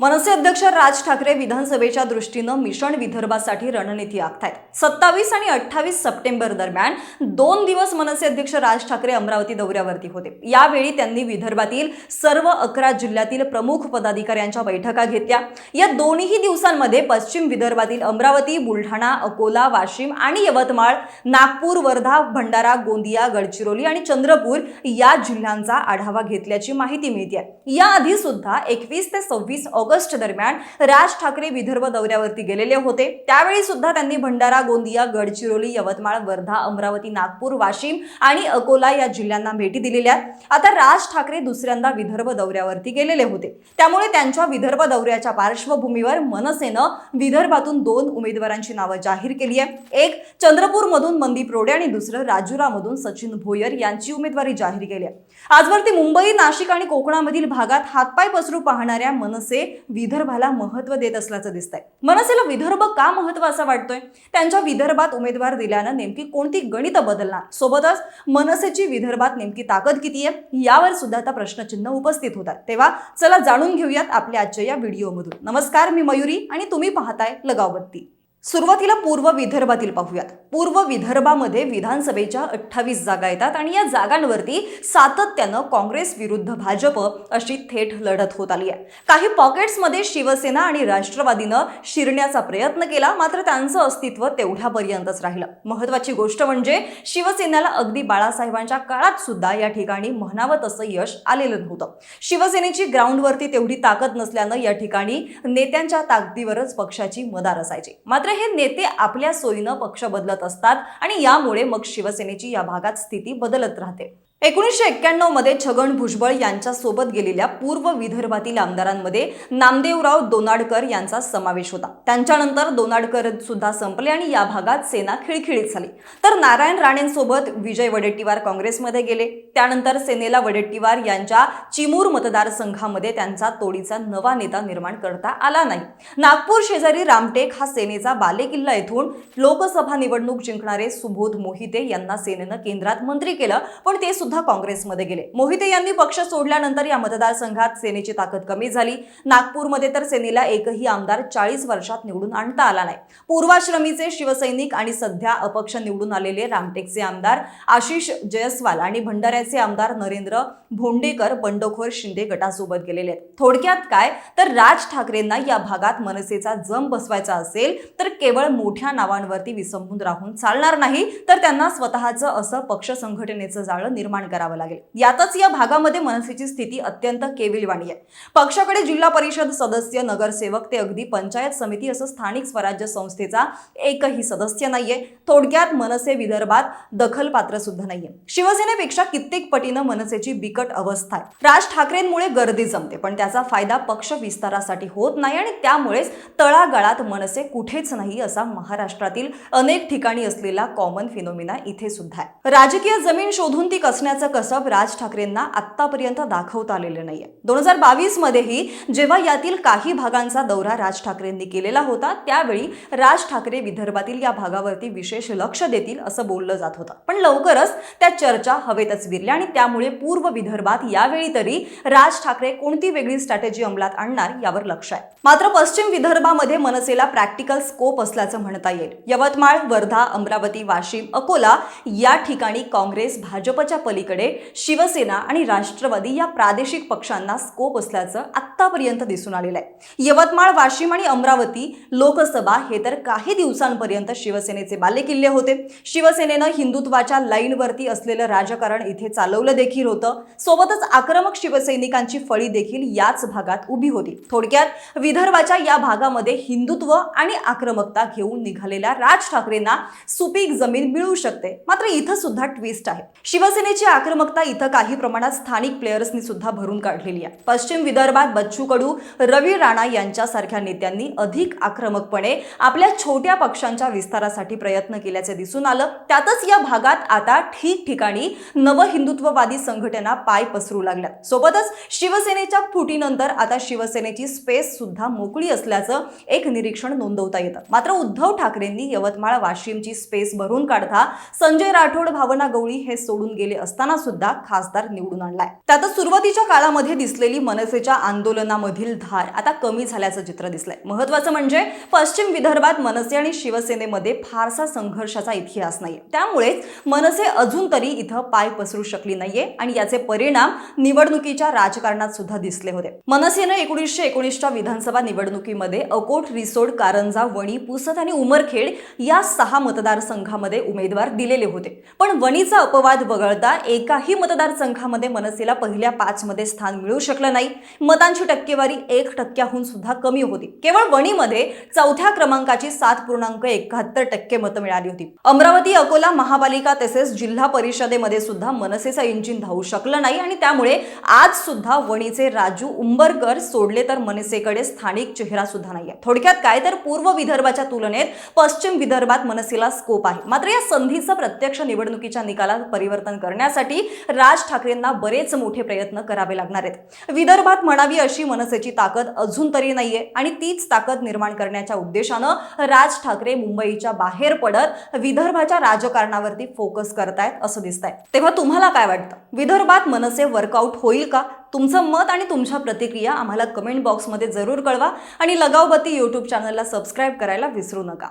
मनसे अध्यक्ष राज ठाकरे विधानसभेच्या दृष्टीनं मिशन विदर्भासाठी रणनीती आखतायत. सत्तावीस आणि अठ्ठावीस सप्टेंबर दरम्यान दोन दिवस मनसे अध्यक्ष राज ठाकरे अमरावती दौऱ्यावरती होते. यावेळी त्यांनी विदर्भातील सर्व अकरा जिल्ह्यातील प्रमुख पदाधिकाऱ्यांच्या बैठका घेतल्या. या दोन्ही दिवसांमध्ये पश्चिम विदर्भातील अमरावती बुलढाणा अकोला वाशिम आणि यवतमाळ नागपूर वर्धा भंडारा गोंदिया गडचिरोली आणि चंद्रपूर या जिल्ह्यांचा आढावा घेतल्याची माहिती मिळते याआधी सुद्धा एकवीस ते सव्वीस ऑगस्ट दरम्यान राज ठाकरे विदर्भ दौऱ्यावरती गेलेले होते. त्यावेळी सुद्धा त्यांनी भंडारा गोंदिया गडचिरोली यवतमाळ वर्धा अमरावती नागपूर वाशिम आणि अकोला या जिल्ह्यांना भेटी दिलेल्या आहेत. आता राज ठाकरे दुसऱ्यांदा विदर्भ दौऱ्यावरती गेलेले होते. त्यामुळे त्यांच्या विदर्भ दौऱ्याच्या पार्श्वभूमीवर मनसेनं विदर्भातून दोन उमेदवारांची नावं जाहीर केली आहे एक चंद्रपूरमधून मनदीप रोडे आणि दुसरं राजुरामधून सचिन भोयर यांची उमेदवारी जाहीर केली आहे. आजवरती मुंबई नाशिक आणि कोकणामधील भागात हातपाय पसरू पाहणाऱ्या मनसे विदर्भाला महत्त्व देत असल्याचं दिसतंय. मनसेला विदर्भ का महत्त्वाचा वाटतोय? त्यांच्या विदर्भात उमेदवार दिल्यानं नेमकी कोणती गणित बदलणार? सोबतच मनसेची विदर्भात नेमकी ताकद किती आहे? यावर सुद्धा आता प्रश्नचिन्ह उपस्थित होतात. तेव्हा चला जाणून घेऊयात आपल्या आजच्या या व्हिडिओमधून. नमस्कार मी मयुरी आणि तुम्ही पाहताय लगावबत्ती. सुरुवातीला पूर्व विदर्भातील पाहूयात. पूर्व विदर्भामध्ये विधानसभेच्या अठ्ठावीस जागा येतात आणि या जागांवरती सातत्यानं काँग्रेस विरुद्ध भाजप अशी थेट लढत होत आली आहे. काही पॉकेट्समध्ये शिवसेना आणि राष्ट्रवादीनं शिरण्याचा प्रयत्न केला मात्र त्यांचं अस्तित्व तेवढ्यापर्यंतच राहिलं. महत्वाची गोष्ट म्हणजे शिवसेनेला अगदी बाळासाहेबांच्या काळात सुद्धा या ठिकाणी म्हणावं तसं यश आलेलं नव्हतं. शिवसेनेची ग्राउंडवरती तेवढी ताकद नसल्यानं या ठिकाणी नेत्यांच्या ताकदीवरच पक्षाची मदार असायची. मात्र हे नेते आपल्या सोयीनं पक्ष बदलत असतात आणि यामुळे मग शिवसेनेची या भागात स्थिती बदलत राहते. एकोणीसशे एक्क्याण्णवमध्ये छगन भुजबळ यांच्या सोबत गेलेल्या पूर्व विदर्भातील आमदारांमध्ये नामदेवराव दोनाडकर यांचा समावेश होता. त्यांच्यानंतर दोनाडकर सुद्धा संपले आणि या भागात सेना खिळखिळीत झाली. तर नारायण राणेंसोबत विजय वडेट्टीवार काँग्रेसमध्ये गेले. त्यानंतर सेनेला वडेट्टीवार यांच्या चिमूर मतदारसंघामध्ये त्यांचा तोडीचा नवा नेता निर्माण करता आला नाही. नागपूर शेजारी रामटेक हा सेनेचा बालेकिल्ला येथून लोकसभा निवडणूक जिंकणारे सुबोध मोहिते यांना सेनेनं केंद्रात मंत्री केलं पण ते सुद्धा सुद्धा काँग्रेसमध्ये गेले. मोहिते यांनी पक्ष सोडल्यानंतर या मतदारसंघात सेनेची ताकद कमी झाली. नागपूरमध्ये तर सेनेला एकही आमदार चाळीस वर्षात निवडून आणता आला नाही. पूर्वाश्रमीचे शिवसैनिक आणि सध्या अपक्ष निवडून आलेले रामटेकचे आमदार आशिष जयस्वाल आणि भंडाऱ्याचे आमदार नरेंद्र भोंडेकर बंडखोर शिंदे गटासोबत गेलेले आहेत. थोडक्यात काय? तर राज ठाकरेंना या भागात मनसेचा जम बसवायचा असेल तर केवळ मोठ्या नावांवरती विसंबून राहून चालणार नाही तर त्यांना स्वतःचं असं पक्ष संघटनेचं जाळं निर्माण करावं लागेल. यातच या भागामध्ये मनसेची स्थिती अत्यंत केविलवाणी आहे. पक्षाकडे जिल्हा परिषद सदस्य नगरसेवक ते अगदी पंचायत समिती असं स्थानिक स्वराज्य संस्थेचा एकही सदस्य नाहीये. थोडक्यात मनसे विदर्भात दखलपात्र सुद्धा नाहीये. शिवसेनेपेक्षा कित्येक पटीनं मनसेची बिकट अवस्था आहे. राज ठाकरेंमुळे गर्दी जमते पण त्याचा फायदा पक्ष विस्तारासाठी होत नाही आणि त्यामुळेच तळागाळात मनसे कुठेच नाही असा महाराष्ट्रातील अनेक ठिकाणी असलेला कॉमन फिनोमिना इथे सुद्धा आहे. राजकीय जमीन शोधून ती करण्याचं कसब राज ठाकरेंना आतापर्यंत दाखवता आलेलं नाहीये. दोन हजार बावीस मध्येही जेव्हा यातील काही भागांचा दौरा राज ठाकरेंनी केलेला होता त्यावेळी राज ठाकरे विदर्भातील या भागावरती विशेष लक्ष देतील असं बोललं जात होतं. पण लवकरच त्या चर्चा हवेतच विरल्या आणि त्यामुळे पूर्व विदर्भात यावेळी तरी राज ठाकरे कोणती वेगळी स्ट्रॅटेजी अंमलात आणणार यावर लक्ष आहे. मात्र पश्चिम विदर्भामध्ये मनसेला प्रॅक्टिकल स्कोप असल्याचं म्हणता येईल. यवतमाळ वर्धा अमरावती वाशिम अकोला या ठिकाणी काँग्रेस भाजपच्या पली पलीकडे शिवसेना आणि राष्ट्रवादी या प्रादेशिक पक्षांना स्कोप असल्याचं आत्तापर्यंत दिसून आलेलं आहे. यवतमाळ वाशिम आणि अमरावती लोकसभा हे तर काही दिवसांपर्यंत शिवसेनेचे बालेकिल्ले होते. शिवसेनेनं हिंदुत्वाच्या लाईनवरती असलेलं राजकारण इथे चालवलं देखील होतं. सोबतच आक्रमक शिवसैनिकांची फळी देखील याच भागात उभी होती. थोडक्यात विदर्भाच्या या भागामध्ये हिंदुत्व आणि आक्रमकता घेऊन निघालेल्या राज ठाकरेंना सुपीक जमीन मिळू शकते. मात्र इथं सुद्धा ट्विस्ट आहे. शिवसेनेची आक्रमकता इथं काही प्रमाणात स्थानिक प्लेयर्सनी सुद्धा भरून काढलेली आहे. पश्चिम विदर्भात बच्चू कडू रवी राणा यांच्यासारख्या नेत्यांनी अधिक आक्रमकपणे आपल्या छोट्या पक्षांच्या विस्तारासाठी प्रयत्न केल्याचे दिसून आलं. त्यातच या भागात आता ठिकठिकाणी नव हिंदुत्ववादी संघटना पाय पसरू लागल्या. सोबतच शिवसेनेच्या फुटीनंतर आता शिवसेनेची स्पेस सुद्धा मोकळी असल्याचं एक निरीक्षण नोंदवता येतं. मात्र उद्धव ठाकरेंनी यवतमाळ वाशिमची स्पेस भरून काढता संजय राठोड भावना गवळी हे सोडून गेले असताना सुद्धा खासदार निवडून आणलाय. त्यातच सुरुवातीच्या काळामध्ये दिसलेली मनसेच्या आंदोलनामधील धार आता कमी झाल्याचं चित्र दिसलंय. महत्वाचं म्हणजे पश्चिम विदर्भात मनसे आणि शिवसेनेमध्ये फारसा संघर्षाचा इतिहास नाहीये. त्यामुळेच मनसे अजून तरी इथं पाय पसरू शकली नाहीये आणि याचे परिणाम निवडणुकीच्या राजकारणात सुद्धा दिसले होते. मनसेनं एकोणीसशे एकोणीसच्या विधानसभा निवडणुकीमध्ये अकोट रिसोड कारंजा वणी पुसद आणि उमरखेड या सहा मतदारसंघामध्ये उमेदवार दिलेले होते. पण वणीचा अपवाद वगळता एकाही मतदारसंघामध्ये मनसेला पहिल्या पाचमध्ये स्थान मिळू शकलं नाही. मतांची टक्केवारी एक टक्क्याहून सुद्धा कमी होती. केवळ वणीमध्ये चौथ्या क्रमांकाची सात पूर्णांक एकाहत्तर टक्के मतं मिळाली होती. अमरावती अकोला महापालिका तसेच जिल्हा परिषदेमध्ये सुद्धा मनसेचं इंजिन धावू शकलं नाही आणि त्यामुळे आज सुद्धा वणीचे राजू उंबरकर सोडले तर मनसेकडे स्थानिक चेहरा सुद्धा नाहीये. थोडक्यात काय? तर पूर्व विदर्भाच्या तुलनेत पश्चिम विदर्भात मनसेला स्कोप आहे. मात्र या संधीचं प्रत्यक्ष निवडणुकीच्या निकालात परिवर्तन करण्यासाठी राज ठाकरेंना बरेच मोठे प्रयत्न करावे लागणार आहेत. विदर्भात म्हणावी अशी मनसेची ताकद अजून तरी नाहीये आणि तीच ताकद निर्माण करण्याच्या उद्देशानं राज ठाकरे मुंबईच्या बाहेर पडत विदर्भाच्या राजकारणावरती फोकस करतायत असं दिसतंय. तेव्हा तुम्हाला काय वाटतं? विदर्भात मनसे वर्कआउट होईल का? तुमचं मत आणि तुमच्या प्रतिक्रिया आम्हाला कमेंट बॉक्समध्ये जरूर कळवा आणि लगावबत्ती यूट्यूब चॅनलला सबस्क्राईब करायला विसरू नका.